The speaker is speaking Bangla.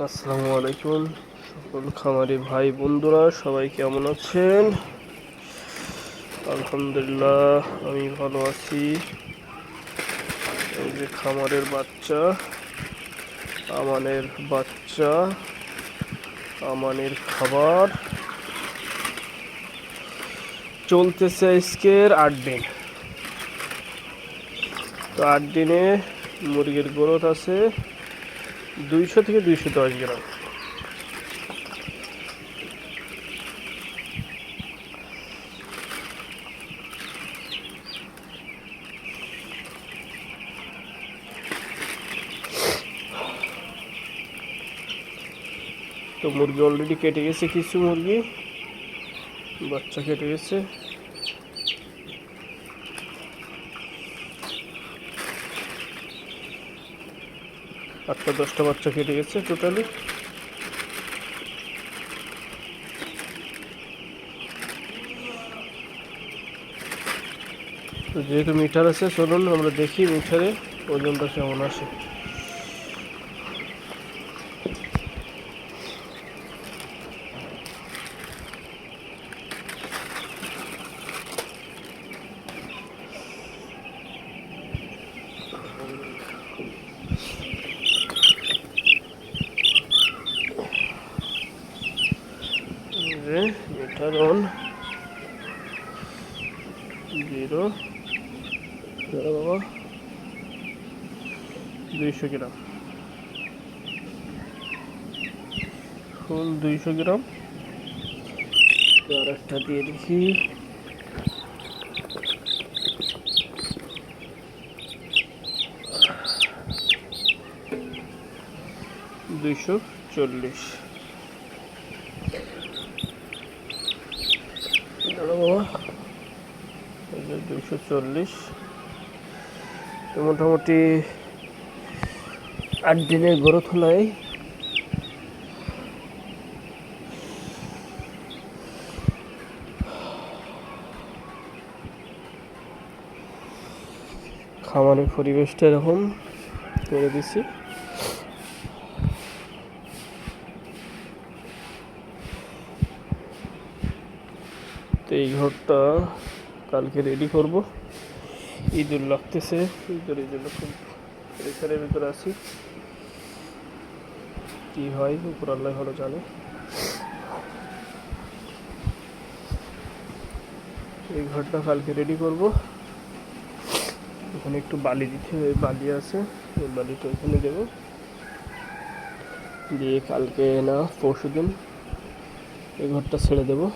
আসসালামু আলাইকুম সকল খামারি ভাই বন্ধুরা, সবাই কেমন আছেন? আলহামদুলিল্লাহ, আমি ভালো আছি। এই যে খামারের বাচ্চা, আমানের বাচ্চা, আমানের খাবার। চলতেছে আজকের আট দিন। তো আট দিনে মুরগির গ্রোথ আছে। দুইশো থেকে দুইশো দশ গ্রাম। তো মুরগি অলরেডি কেটে গেছে কিছু মুরগি। বাচ্চা কেটে গেছে। আটটা, দশটা বাচ্চা কেটে গেছে টোটালি যেহেতু মিটার আছে, চলুন আমরা দেখি মিটারে ওজনটা কেমন আসে। এই মিটার অন জিরো। বাবা। দুইশো গ্রাম। ফুল দুইশো গ্রাম। আর একটা দিয়ে দেখি দুইশো চল্লিশ দাঁড়া বাবা এই যে দুইশো চল্লিশ। তো মোটামুটি আট দিনের গ্রোথ হলাই খামারের পরিবেশটা এরকম করে দিছি। তো এই ঘরটা কালকে রেডি করব। ঈদুল লাগতেছে ঈদের এই জন্য খুব প্রেশারের ভিতরে আছি। কি হয়, উপর আল্লাহ ভালো জানে। এই ঘরটা কালকে রেডি করব। এখানে একটু বালি দিতে হবে বালি আছে ওই বালিটা এখানে দেবো। দিয়ে কালকে না পরশু দিন এই ঘরটা ছেড়ে দেবো।